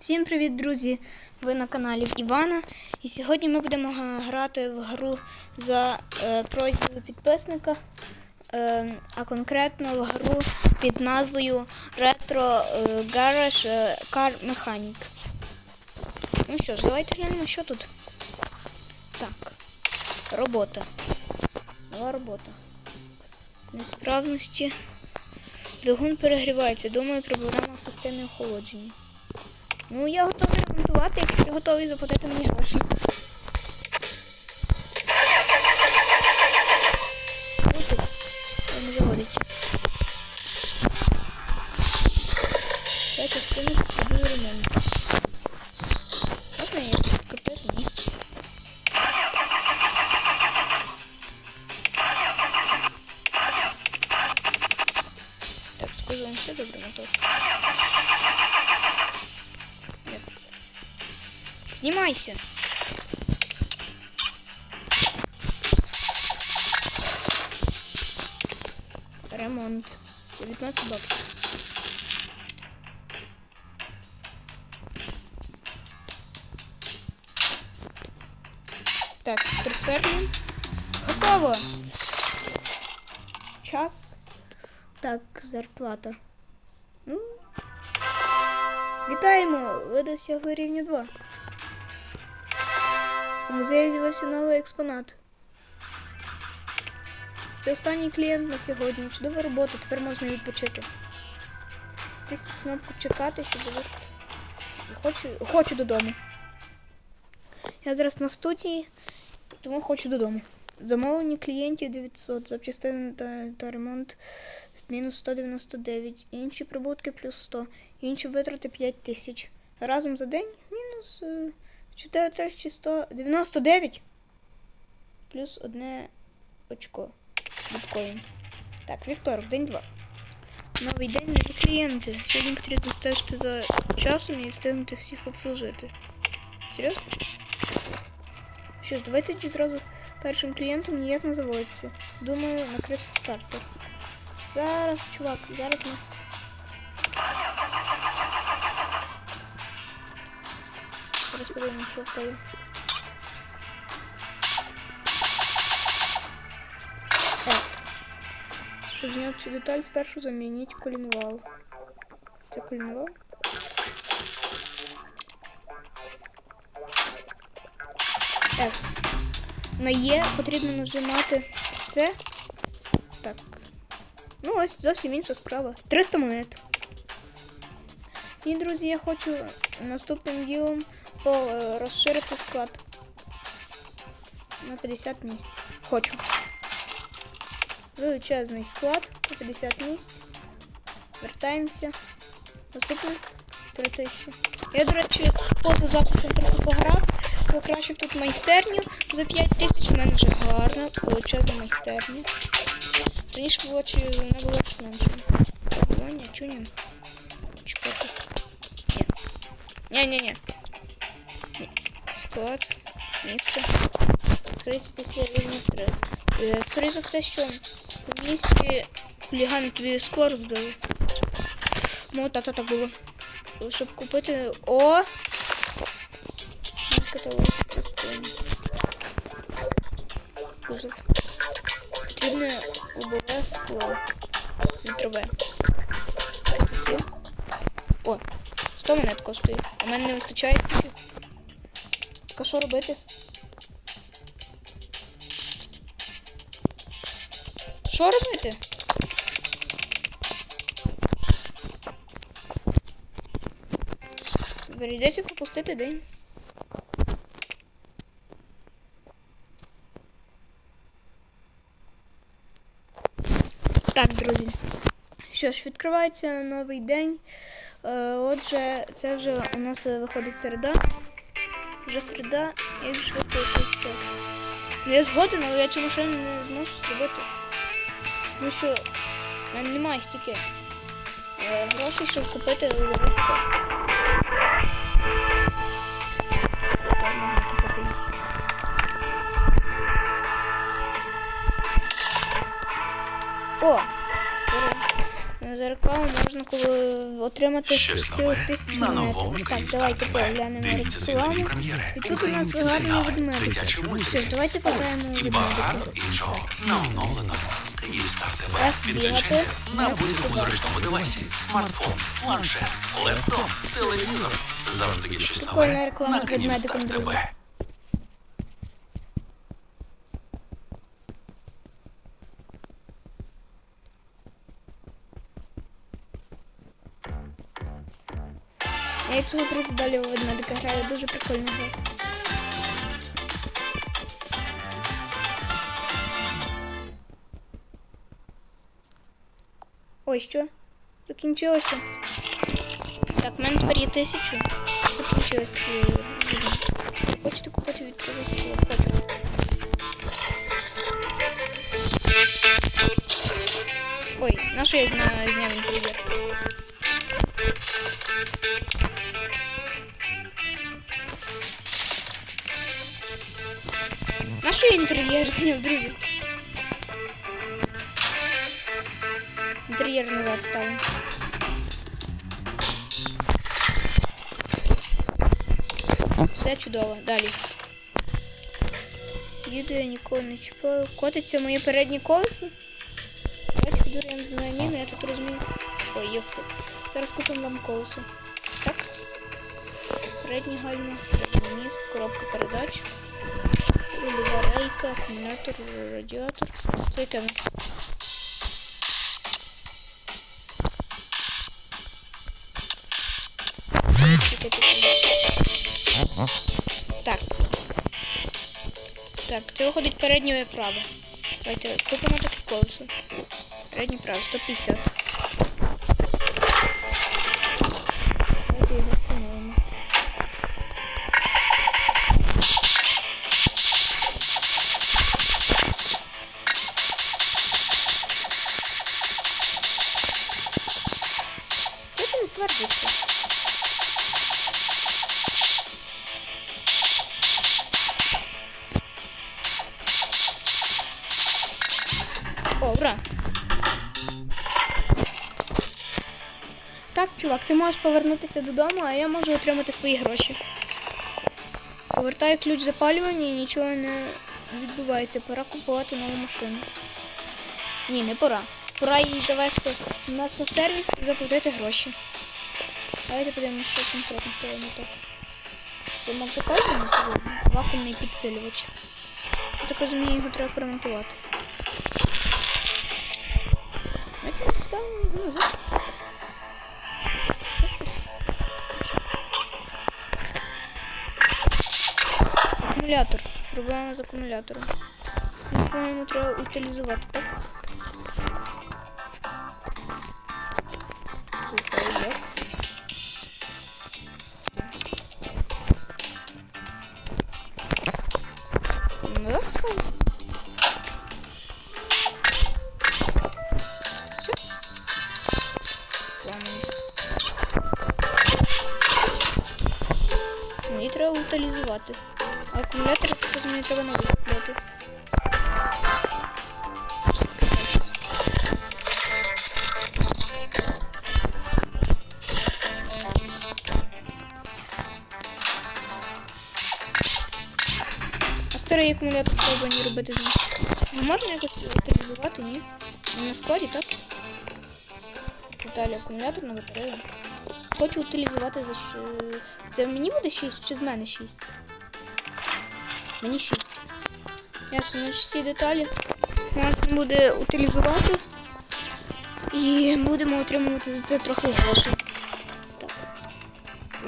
Всім привіт, друзі! Ви на каналі Івана. І сьогодні ми будемо грати в гру за е, просьбою підписника, е, а конкретно в гру під назвою Retro е, Garage е, Car Mechanic. Ну що ж, давайте глянемо, що тут. Так. Робота. Нова робота. Несправності. Двигун перегрівається. Думаю, проблема в системі охолодження. Ну, я готовий ремонтувати, якщо ти готовий заплатити мені гроші. Так, сказуємо все добре мотор. Нет. Знімайся. Ремонт. 19 баксів. Так, прицернем. Готово. Час. Так, зарплата. Ну, Вітаємо! Ви досягли рівня 2. У музеї з'явився новий експонат. Це останній клієнт на сьогодні. Чудова робота, тепер можна відпочити. Тисніть кнопку чекати, щоб завершити. Хочу, хочу додому. Я зараз на студії, тому хочу додому. Замовлення клієнтів 900, запчастини та, та ремонт мінус 199, інші прибутки плюс 100, інші витрати 5 тисяч. Разом за день мінус е, 4199 плюс одне очко біткоін. Так, вівторок, день 2. Новий день, нові клієнти. Сьогодні потрібно стежити за часом і встигнути всіх обслужити. Серйозно? Що ж, давайте тоді зразу першим клієнтом ніяк не заводиться. Думаю, накрився стартер. Зараз, чувак, зараз ми. Зараз подивимося, що в тебе. F. Щоб зняти цю деталь, спершу замініть колінвал. Це колінвал? F. На Е потрібно нажимати це. Ну, ось зовсім інша справа. 300 монет. І, друзі, я хочу наступним ділом е, розширити склад. На 50 місць. Хочу. Величезний склад на 50 місць. Вертаємося. Наступний 3000. Я, до речі, поза записом трохи пограв. Покращив тут майстерню за 5 тисяч. У мене вже гарна, величезна майстерня. Раніше було чи вона була менше. Ваня, тюнінг. Ні. Ні-ні-ні. Ні. Склад. Місце. Відкрити після рівня 3. Е, Скоріше за все, що в місті хулігани тобі скло розбили. Ну, та так було. Щоб купити. О! Каталог частин. Кузов. Потрібне лобове скло. Вітрове. О, 100 монет коштує. В мене не вистачає тільки. Так а що робити? Що робити? Прийдеться пропустити день. Так, друзі. Що ж, відкривається новий день. Е, Отже, це вже у нас виходить середа. Вже середа і швидко якийсь час. Ну, я згоден, але я цю машину не зможу зробити. Ну що, в мене немає стільки е, грошей, щоб купити купити. О! Рекламу можна коли отримати нове тисячу на монет. Так, давайте поглянемо рекламу. І тут у нас гарні ведмедики. дитячі Ну давайте і багато ведмедики. іншого на оновленому Київстар ТВ. F Підключення на будь-якому зручному девайсі, смартфон, планшет, лептоп, телевізор. Завжди є щось нове на ведмедиком, Київстар ТВ. друзі. Я цього друзі далі у ведмедика граю, дуже прикольно гра. Ой, що? Закінчилося. Так, в мене тепер є тисячу. Закінчилося. Хочете купити від Кривоського? Хочу. Ой, на що я зна- зняв інтер'єр? На що інтер'єр зняв, друзі? Інтер'єр назад ставимо. Все чудово. Далі. Їду я ніколи не чіпаю. Котиться моє переднє колесо. Бачу, дуже я не знаю, ні, ну я тут розумію. Ой, йохто. Зараз купимо вам колесо. Так. Переднє гальмо, передній міст, коробка передач. Рульова рейка, акумулятор, радіатор. Це яке нас? Так. Так, це виходить переднє і праве. Давайте купимо таке колесо. Переднє право, 150. Повернутися додому, а я можу отримати свої гроші. Повертаю ключ запалювання і нічого не відбувається. Пора купувати нову машину. Ні, не пора. Пора її завести у нас на сервіс і заплатити гроші. Давайте подивимося, що конкретно того не так. Це запалювання? Вакуумний підсилювач. Я так розумію, його треба поремонтувати. Давайте ставимо Акумулятор. Проблема з акумулятором. Він, по-моєму, треба утилізувати, так? Слухай, як? Ну, як там? Все? Ладно. Мені треба утилізувати. Акумулятор, мені треба новий купляти. А старий акумулятор треба не робити з ним. Ну, можна якось утилізувати, ні? На складі, так? Деталі акумулятор на батарею. Хочу утилізувати за що. Це мені буде 6 чи з мене 6? Мені 6. Ясно, значить всі деталі можна буде утилізувати. І будемо отримувати за це трохи грошей. Так.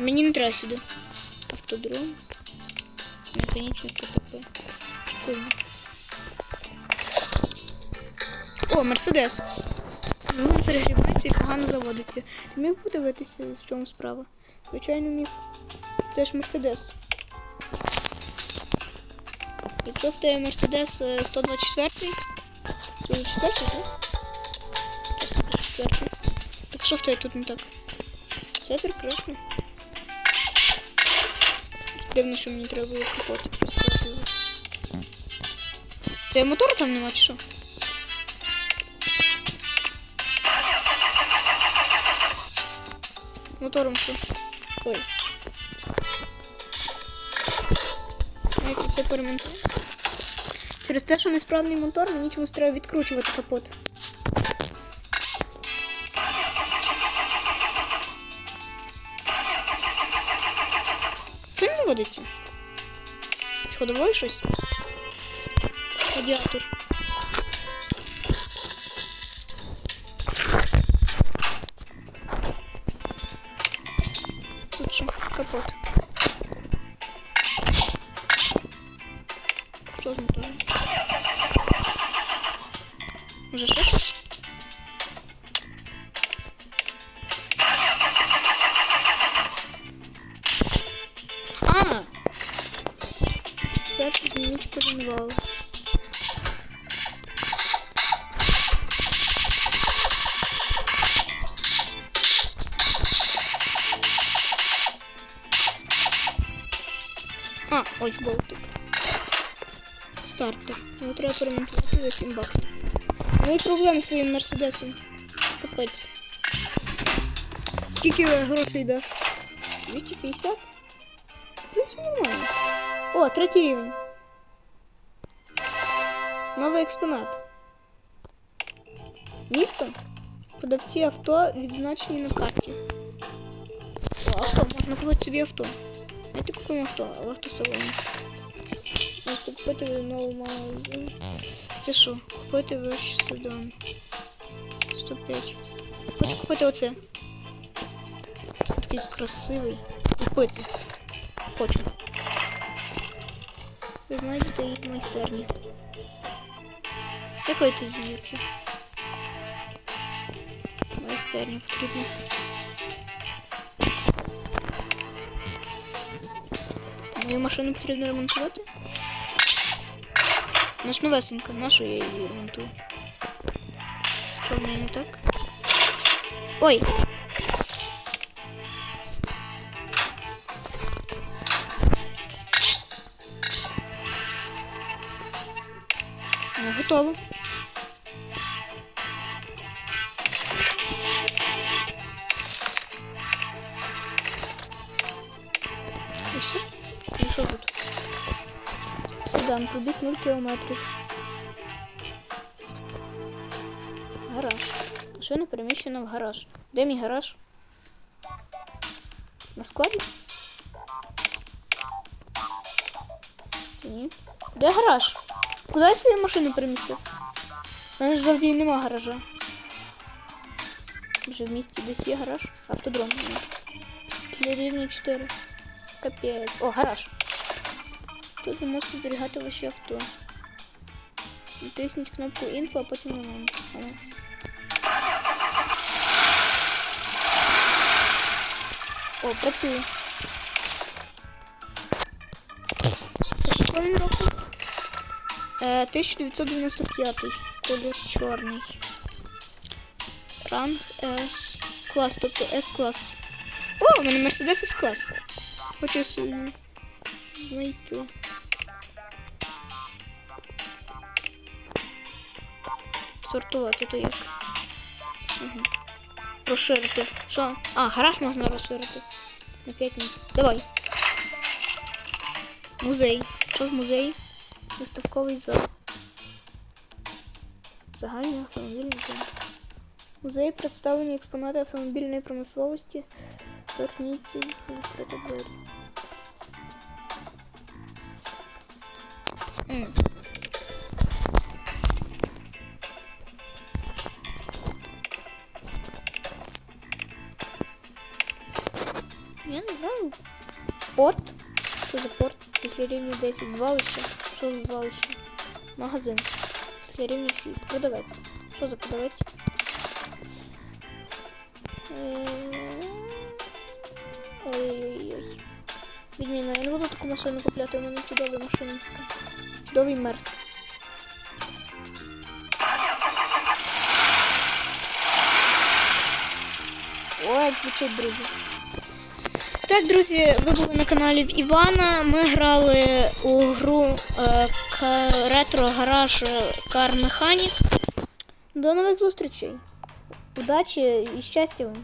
Мені не треба сюди. Автодром. Механічне КТП. Прикольно. О, Мерседес. Ну, він перегрівається і погано заводиться. Ти міг подивитися, в чому справа? Звичайно, міг. Це ж Мерседес. Якщо в тебе Мерседес е, 124, 124, так? 124. Так що в тебе тут не так? Все прекрасно. Дивно, що мені треба було. Тебе мотора там нема чи мотором що. Ой. Давайте це перемонтуємо. Через те, що несправний мотор, мені чомусь треба відкручувати капот. Що не заводиться? З ходовою щось? Радіатор. А! Перший змінити коленвал. А, ось болтик. Стартер. Його треба перемонтувати за 7 баксів. Ну і проблеми зі своїм мерседесом. Капець. Скільки грошей даш? 250? В принципі, нормально. О, третій рівень. Новий експонат. Місто. Продавці авто відзначені на карті. О, авто, можна купити собі авто. Давайте купимо авто, в автосалоні. Можете купити нову магазин. Це що? Купити ваш седан. 105. Хочу купити оце. Такий красивий. Купити. Хочу. Ви знайдете її в майстерні. Як вийти звідси? Майстерня потрібна. Мою машину потрібно ремонтувати? Вона ж новесенька, нашу я її ремонтую. Що в неї не так? Ой! Готово. І все? І що тут? Седан, пробіг 0 кілометрів. Гараж. Машина переміщена в гараж. Де мій гараж? На складі? Ні. Де гараж? Куди я свою машину перемістив? У мене ж завжди нема гаража. Вже в місті десь є гараж. Автодром. Для рівня 4. Капець. О, гараж. Тут ви можете зберігати ваші авто. Натисніть кнопку інфо, а потім на мене. О, працює. 1995. Колір чорний. Ранг S клас, тобто S клас. О, у мене Mercedes S клас. Хочу собі знайти. Сортувати то як. Угу. Розширити. Що? А, гараж можна розширити. На 5 місць. Давай. Музей. Що в музеї? Виставковий зал. Загальний автомобільний зал. Музей представлені експонати автомобільної промисловості. Торгніці відкрити двері. Я не знаю. Порт. Що за порт? Після рівня 10. Звалище. Що звалище? Магазин. Після рівня 6. Продавець. Що за продавець? Е, Ой-ой-ой. Відміна, я не буду таку машину купляти, у мене чудова машина. Чудовий мерс. Ой, звучить, друзі. Так, друзі, ви були на каналі Івана. Ми грали у гру е, Ретро Гараж Кар Механік. До нових зустрічей. Удачі і щастя вам!